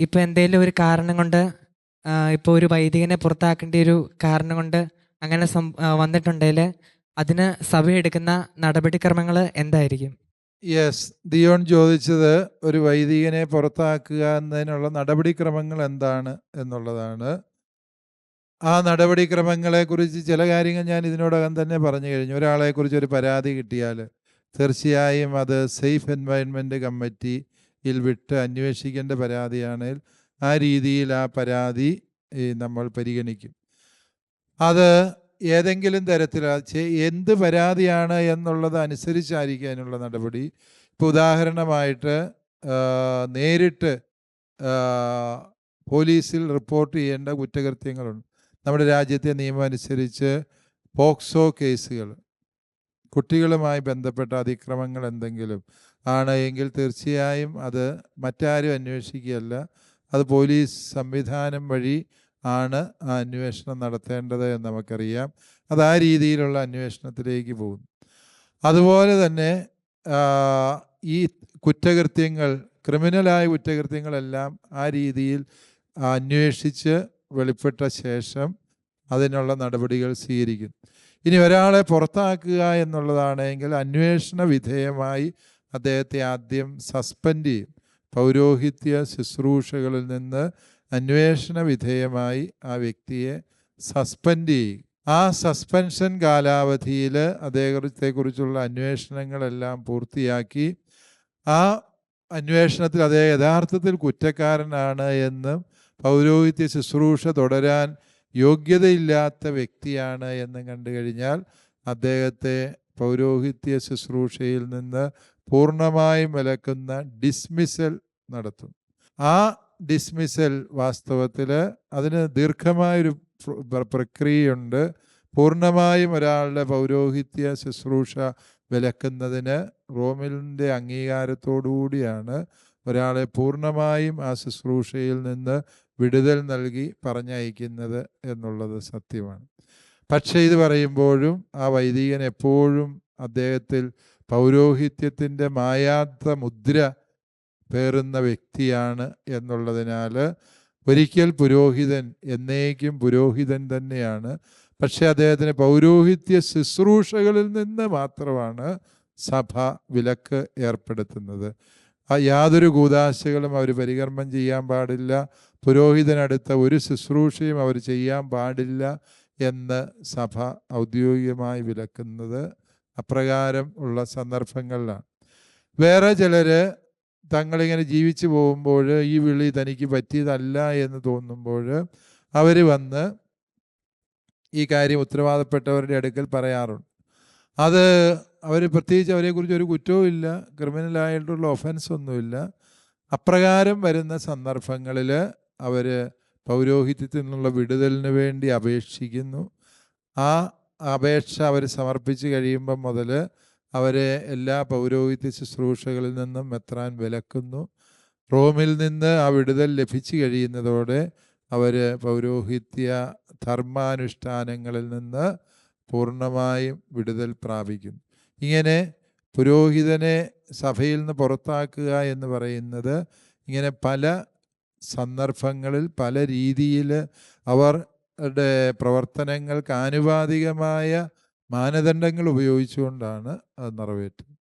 ഇപ്പൊ എന്തെങ്കിലും ഒരു കാരണം കൊണ്ട് ഇപ്പോൾ ഒരു വൈദികനെ പുറത്താക്കേണ്ട ഒരു കാരണം കൊണ്ട് അങ്ങനെ സം- വന്നിട്ടുണ്ടെങ്കിൽ അതിന് സഭ എടുക്കുന്ന നടപടിക്രമങ്ങൾ എന്തായിരിക്കും? യെസ് ദിയോൺ ചോദിച്ചത് ഒരു വൈദികനെ പുറത്താക്കുക എന്നതിനുള്ള നടപടിക്രമങ്ങൾ എന്താണ് എന്നുള്ളതാണ്. ആ നടപടിക്രമങ്ങളെക്കുറിച്ച് ചില കാര്യങ്ങൾ ഞാൻ ഇതിനോടകം തന്നെ പറഞ്ഞു കഴിഞ്ഞു. ഒരാളെക്കുറിച്ച് ഒരു പരാതി കിട്ടിയാൽ തീർച്ചയായും അത് സേഫ് എൻവയൺമെന്റ് കമ്മിറ്റിയിൽ വിട്ട് അന്വേഷിക്കേണ്ട പരാതിയാണെങ്കിൽ ആ രീതിയിൽ ആ പരാതി നമ്മൾ പരിഗണിക്കും. അത് ഏതെങ്കിലും തരത്തിൽ എന്ത് പരാതിയാണ് എന്നുള്ളത് അനുസരിച്ചായിരിക്കും അതിനുള്ള നടപടി. ഇപ്പോൾ ഉദാഹരണമായിട്ട് നേരിട്ട് പോലീസിൽ റിപ്പോർട്ട് ചെയ്യേണ്ട കുറ്റകൃത്യങ്ങളുണ്ട്. നമ്മുടെ രാജ്യത്തെ നിയമം അനുസരിച്ച് പോക്സോ കേസുകൾ കുട്ടികളുമായി ബന്ധപ്പെട്ട അതിക്രമങ്ങൾ എന്തെങ്കിലും ആണ് എങ്കിൽ തീർച്ചയായും അത് മറ്റാരും അന്വേഷിക്കുകയല്ല. അത് പോലീസ് സംവിധാനം വഴി ആണ് ആ അന്വേഷണം നടത്തേണ്ടത് എന്ന് നമുക്കറിയാം. അത് ആ രീതിയിലുള്ള അന്വേഷണത്തിലേക്ക് പോകുന്നു അതുപോലെ തന്നെ ഈ കുറ്റകൃത്യങ്ങൾ ക്രിമിനലായ കുറ്റകൃത്യങ്ങളെല്ലാം ആ രീതിയിൽ അന്വേഷിച്ച് വെളിപ്പെട്ട ശേഷം അതിനുള്ള നടപടികൾ സ്വീകരിക്കും. ഇനി ഒരാളെ പുറത്താക്കുക എന്നുള്ളതാണെങ്കിൽ അന്വേഷണ വിധേയമായി അദ്ദേഹത്തെ ആദ്യം സസ്പെൻഡ് ചെയ്യും. പൗരോഹിത്യ ശുശ്രൂഷകളിൽ നിന്ന് അന്വേഷണ വിധേയമായി ആ വ്യക്തിയെ സസ്പെൻഡ് ചെയ്യും. ആ സസ്പെൻഷൻ കാലാവധിയിൽ അദ്ദേഹത്തെക്കുറിച്ചുള്ള അന്വേഷണങ്ങളെല്ലാം പൂർത്തിയാക്കി. ആ അന്വേഷണത്തിൽ അദ്ദേഹം യഥാർത്ഥത്തിൽ കുറ്റക്കാരനാണ് എന്നും പൗരോഹിത്യ ശുശ്രൂഷ തുടരാൻ യോഗ്യതയില്ലാത്ത വ്യക്തിയാണ് എന്നും കണ്ടു കഴിഞ്ഞാൽ അദ്ദേഹത്തെ പൗരോഹിത്യ ശുശ്രൂഷയിൽ നിന്ന് പൂർണമായും വിലക്കുന്ന ഡിസ്മിസൽ നടത്തും. ആ ഡിസ്മിസൽ വാസ്തവത്തിൽ അതിന് ദീർഘമായൊരു പ്ര- പ്ര- പ്രക്രിയയുണ്ട്. പൂർണമായും ഒരാളുടെ പൗരോഹിത്യ ശുശ്രൂഷ വിലക്കുന്നതിന് റോമിലിന്റെ അംഗീകാരത്തോടുകൂടിയാണ് ഒരാളെ പൂർണമായും ആ ശുശ്രൂഷയിൽ നിന്ന് വിടുതൽ നൽകി പറഞ്ഞയക്കുന്നത് എന്നുള്ളത് സത്യമാണ്. പക്ഷേ ഇത് പറയുമ്പോഴും ആ വൈദികൻ എപ്പോഴും അദ്ദേഹത്തിൽ പൗരോഹിത്യത്തിന്റെ മായാത്ത മുദ്ര പേറുന്ന വ്യക്തിയാണ് എന്നുള്ളതിനാൽ ഒരിക്കൽ പുരോഹിതൻ എന്നേക്കും പുരോഹിതൻ തന്നെയാണ്. പക്ഷേ അദ്ദേഹത്തിന് പൗരോഹിത്യ ശുശ്രൂഷകളിൽ നിന്ന് മാത്രമാണ് സഭ വിലക്ക് ഏർപ്പെടുത്തുന്നത്. ആ യാതൊരു കൂതാശകളും അവർ പരികർമ്മം ചെയ്യാൻ പാടില്ല. പുരോഹിതനടുത്ത ഒരു ശുശ്രൂഷയും അവർ ചെയ്യാൻ പാടില്ല. എന്ന് സഭ ഔദ്യോഗികമായി വിലക്കുന്നത് അപ്രകാരം ഉള്ള സന്ദർഭങ്ങളിലാണ്. വേറെ ചിലർ തങ്ങളിങ്ങനെ ജീവിച്ചു പോകുമ്പോൾ ഈ വിളി തനിക്ക് പറ്റിയതല്ല എന്ന് തോന്നുമ്പോൾ അവർ വന്ന് ഈ കാര്യം ഉത്തരവാദപ്പെട്ടവരുടെ അടുക്കൽ പറയാറുണ്ട്. അത് അവർ പ്രത്യേകിച്ച് അവരെക്കുറിച്ച് ഒരു കുറ്റവും ഇല്ല ക്രിമിനലായിട്ടുള്ള ഒഫൻസ് ഒന്നുമില്ല. അപ്രകാരം വരുന്ന സന്ദർഭങ്ങളിൽ അവർ പൗരോഹിത്യത്തിൽ നിന്നുള്ള വിടുതലിന് വേണ്ടി അപേക്ഷിക്കുന്നു. ആ അപേക്ഷ അവർ സമർപ്പിച്ച് കഴിയുമ്പം മുതൽ അവരെ എല്ലാ പൗരോഹിത്യ ശുശ്രൂഷകളിൽ നിന്നും എത്രാൻ വിലക്കുന്നു. റോമിൽ നിന്ന് ആ വിടുതൽ ലഭിച്ചു കഴിയുന്നതോടെ അവർ പൗരോഹിത്യ ധർമാനുഷ്ഠാനങ്ങളിൽ നിന്ന് പൂർണമായും വിടുതൽ പ്രാപിക്കുന്നു ഇങ്ങനെ പുരോഹിതനെ സഭയിൽ നിന്ന് പുറത്താക്കുക എന്ന് പറയുന്നത് ഇങ്ങനെ പല സന്ദർഭങ്ങളിൽ പല രീതിയിൽ അവരുടെ പ്രവർത്തനങ്ങൾക്ക് ആനുപാതികമായ മാനദണ്ഡങ്ങൾ ഉപയോഗിച്ചുകൊണ്ടാണ് അത് നിറവേറ്റുന്നത്.